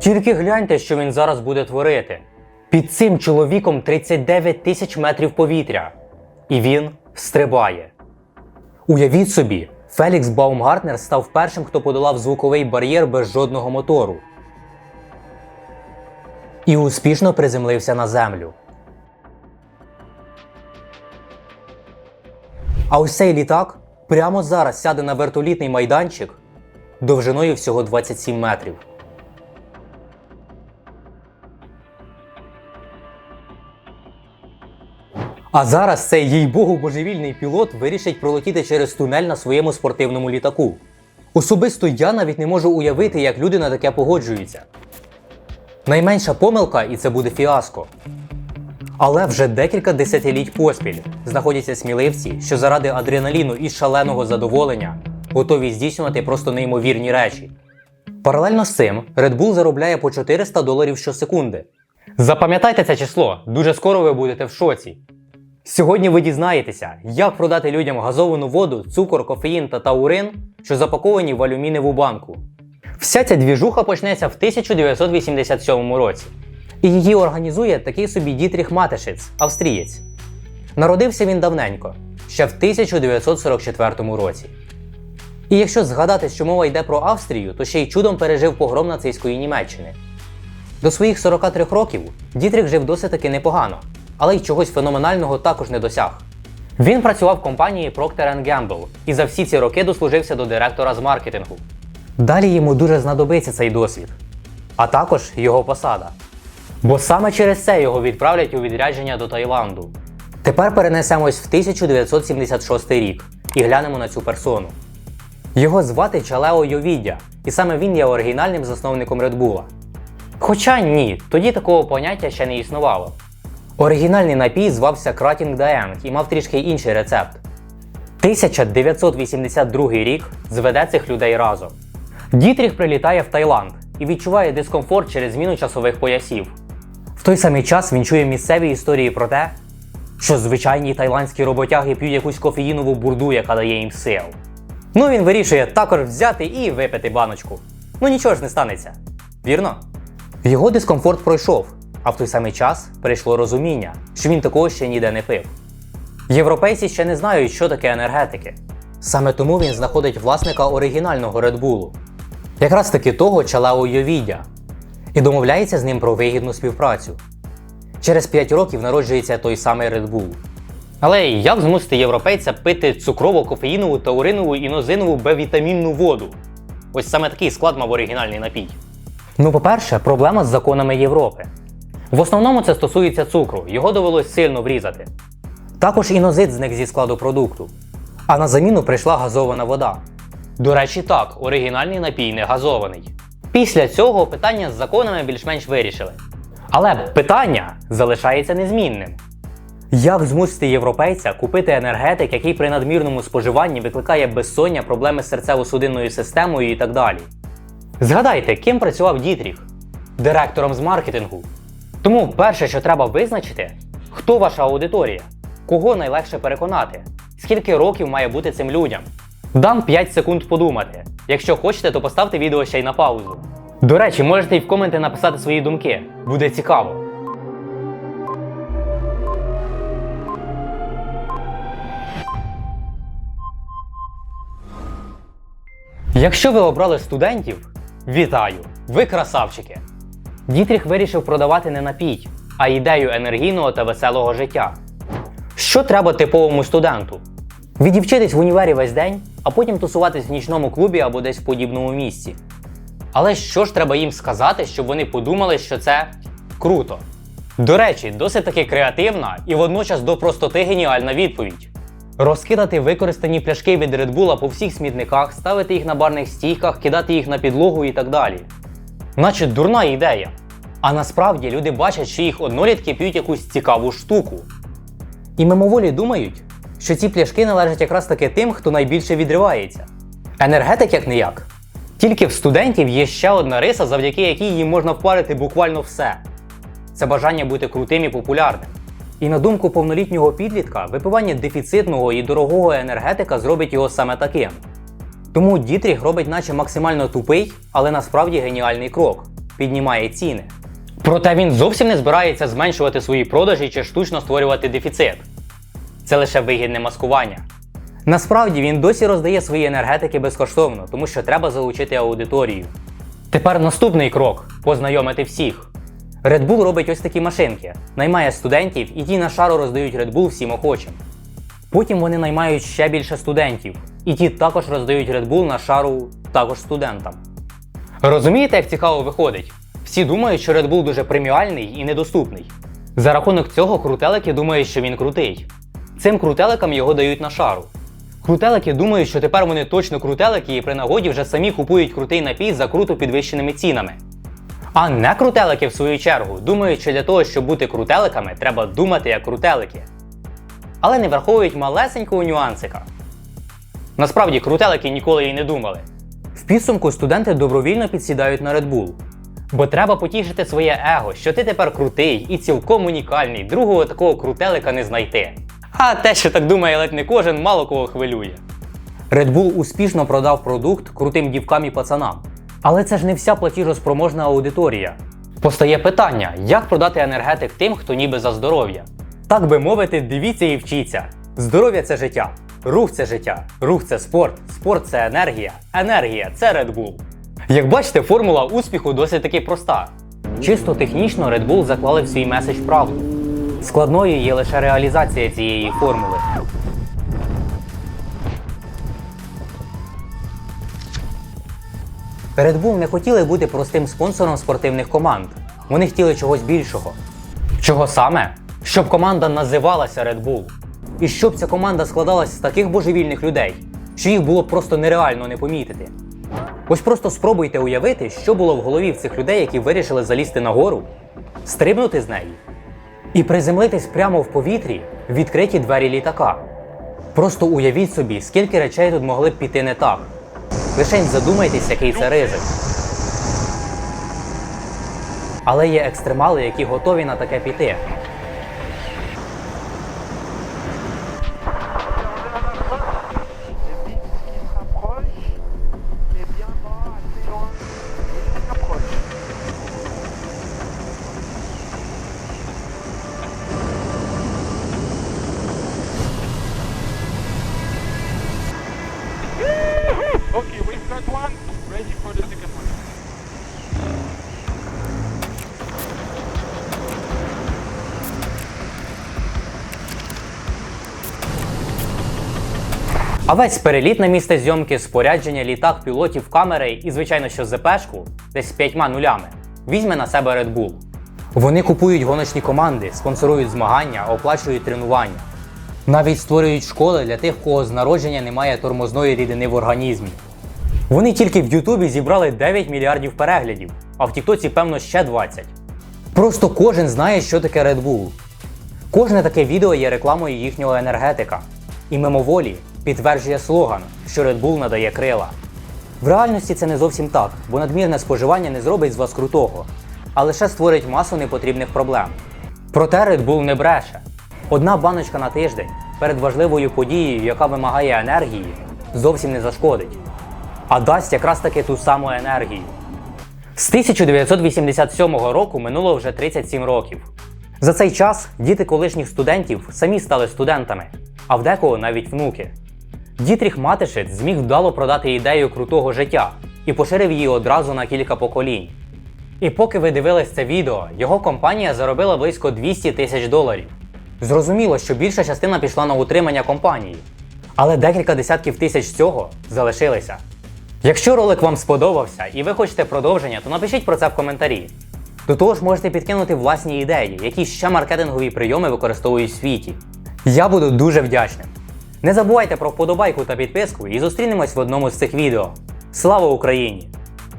Тільки гляньте, що він зараз буде творити. Під цим чоловіком 39 тисяч метрів повітря. І він стрибає. Уявіть собі, Фелікс Баумгартнер став першим, хто подолав звуковий бар'єр без жодного мотору. І успішно приземлився на землю. А ось цей літак прямо зараз сяде на вертолітний майданчик довжиною всього 27 метрів. А зараз цей їй богу божевільний пілот вирішить пролетіти через тунель на своєму спортивному літаку. Особисто я навіть не можу уявити, як люди на таке погоджуються. Найменша помилка, і це буде фіаско. Але вже декілька десятиліть поспіль знаходяться сміливці, що заради адреналіну і шаленого задоволення готові здійснювати просто неймовірні речі. Паралельно з цим Red Bull заробляє по 400 доларів щосекунди. Запам'ятайте це число, дуже скоро ви будете в шоці. Сьогодні ви дізнаєтеся, як продати людям газовану воду, цукор, кофеїн та таурин, що запаковані в алюмінієву банку. Вся ця двіжуха почнеться в 1987 році. І її організує такий собі Дітріх Матешиц, австрієць. Народився він давненько, ще в 1944 році. І якщо згадати, що мова йде про Австрію, то ще й чудом пережив погром нацистської Німеччини. До своїх 43 років Дітріх жив досить таки непогано, але й чогось феноменального також не досяг. Він працював в компанії Procter Gamble і за всі ці роки дослужився до директора з маркетингу. Далі йому дуже знадобиться цей досвід, а також його посада. Бо саме через це його відправлять у відрядження до Таїланду. Тепер перенесемось в 1976 рік і глянемо на цю персону. Його звати Чалео Йовідя, і саме він є оригінальним засновником Bull. Хоча ні, тоді такого поняття ще не існувало. Оригінальний напій звався Кратінг Даенг і мав трішки інший рецепт. 1982 рік зведе цих людей разом. Дітріх прилітає в Таїланд і відчуває дискомфорт через зміну часових поясів. В той самий час він чує місцеві історії про те, що звичайні тайландські роботяги п'ють якусь кофеїнову бурду, яка дає їм сил. Ну він вирішує також взяти і випити баночку. Ну нічого ж не станеться. Вірно? Його дискомфорт пройшов, а в той самий час прийшло розуміння, що він такого ще ніде не пив. Європейці ще не знають, що таке енергетики. Саме тому він знаходить власника оригінального Bull, якраз таки того Чалео Йовідя, і домовляється з ним про вигідну співпрацю. Через 5 років народжується той самий Bull. Але як змусити європейця пити цукрово, кофеїнову, тауринову і нозинову бевітамінну воду? Ось саме такий склад мав оригінальний напій. Ну, по-перше, проблема з законами Європи. В основному це стосується цукру, його довелось сильно врізати. Також інозит зник зі складу продукту. А на заміну прийшла газована вода. До речі, так, оригінальний напій не газований. Після цього питання з законами більш-менш вирішили. Але питання залишається незмінним. Як змусити європейця купити енергетик, який при надмірному споживанні викликає безсоння, проблеми з серцево-судинною системою і так далі? Згадайте, ким працював Дітріх? Директором з маркетингу. Тому перше, що треба визначити, хто ваша аудиторія, кого найлегше переконати, скільки років має бути цим людям. Дам 5 секунд подумати. Якщо хочете, то поставте відео ще й на паузу. До речі, можете і в коменти написати свої думки. Буде цікаво. Якщо ви обрали студентів, вітаю! Ви красавчики! Дітріх вирішив продавати не напій, а ідею енергійного та веселого життя. Що треба типовому студенту? Відівчитись в універі весь день, а потім тусуватись в нічному клубі або десь в подібному місці. Але що ж треба їм сказати, щоб вони подумали, що це круто? До речі, досить таки креативна і водночас до простоти геніальна відповідь. Розкидати використані пляшки від Red Bull по всіх смітниках, ставити їх на барних стійках, кидати їх на підлогу і так далі. Наче дурна ідея. А насправді люди бачать, що їх однолітки п'ють якусь цікаву штуку. І мимоволі думають, що ці пляшки належать якраз таки тим, хто найбільше відривається. Енергетик як не як. Тільки в студентів є ще одна риса, завдяки якій їм можна впарити буквально все. Це бажання бути крутим і популярним. І на думку повнолітнього підлітка, випивання дефіцитного і дорогого енергетика зробить його саме таким. Тому Дітріх робить наче максимально тупий, але насправді геніальний крок піднімає ціни. Проте він зовсім не збирається зменшувати свої продажі чи штучно створювати дефіцит. Це лише вигідне маскування. Насправді він досі роздає свої енергетики безкоштовно, тому що треба залучити аудиторію. Тепер наступний крок познайомити всіх. Red Bull робить ось такі машинки, наймає студентів і ті на шару роздають Red Bull всім охочим. Потім вони наймають ще більше студентів, і ті також роздають Red Bull на шару також студентам. Розумієте, як цікаво виходить? Всі думають, що Red Bull дуже преміальний і недоступний. За рахунок цього крутелики думають, що він крутий. Цим крутеликам його дають на шару. Крутелики думають, що тепер вони точно крутелики і при нагоді вже самі купують крутий напій за круто підвищеними цінами. А не крутелики, в свою чергу, думають, що для того, щоб бути крутеликами, треба думати як крутелики. Але не враховують малесенького нюансика. Насправді крутелики ніколи і не думали. В підсумку студенти добровільно підсідають на Red Bull. Бо треба потішити своє его, що ти тепер крутий і цілком унікальний, другого такого крутелика не знайти. А те, що так думає ледь не кожен, мало кого хвилює. Red Bull успішно продав продукт крутим дівкам і пацанам. Але це ж не вся платіжоспроможна аудиторія. Постає питання, як продати енергетик тим, хто ніби за здоров'я. Так би мовити, дивіться і вчіться. Здоров'я це життя, рух це життя, рух це спорт, спорт це енергія, енергія це Red Bull. Як бачите, формула успіху досить таки проста. Чисто технічно Red Bull заклали в свій меседж правду. Складною є лише реалізація цієї формули. Red Bull не хотіли бути простим спонсором спортивних команд. Вони хотіли чогось більшого. Чого саме? Щоб команда називалася Red Bull. І щоб ця команда складалась з таких божевільних людей, що їх було просто нереально не помітити. Ось просто спробуйте уявити, що було в голові в цих людей, які вирішили залізти на гору, стрибнути з неї і приземлитись прямо в повітрі в відкриті двері літака. Просто уявіть собі, скільки речей тут могли б піти не так. Лишень задумайтесь, який це ризик. Але є екстремали, які готові на таке піти. А весь переліт на місце зйомки, спорядження, літак, пілотів, камери і, звичайно, що ЗПшку, десь з п'ятьма нулями, візьме на себе Red Bull. Вони купують гоночні команди, спонсорують змагання, оплачують тренування. Навіть створюють школи для тих, кого з народження немає тормозної рідини в організмі. Вони тільки в Ютубі зібрали 9 мільярдів переглядів, а в Тіктоці, певно, ще 20. Просто кожен знає, що таке Red Bull. Кожне таке відео є рекламою їхнього енергетика. І мимоволі підтверджує слоган, що Red Bull надає крила. В реальності це не зовсім так, бо надмірне споживання не зробить з вас крутого, а лише створить масу непотрібних проблем. Проте Red Bull не бреше. Одна баночка на тиждень перед важливою подією, яка вимагає енергії, зовсім не зашкодить, а дасть якраз таки ту саму енергію. З 1987 року минуло вже 37 років. За цей час діти колишніх студентів самі стали студентами, а в декого навіть внуки. Дітріх Матишець зміг вдало продати ідею крутого життя і поширив її одразу на кілька поколінь. І поки ви дивились це відео, його компанія заробила близько 200 тисяч доларів. Зрозуміло, що більша частина пішла на утримання компанії, але декілька десятків тисяч цього залишилися. Якщо ролик вам сподобався і ви хочете продовження, то напишіть про це в коментарі. До того ж можете підкинути власні ідеї, які ще маркетингові прийоми використовують в світі. Я буду дуже вдячним. Не забувайте про вподобайку та підписку і зустрінемось в одному з цих відео. Слава Україні!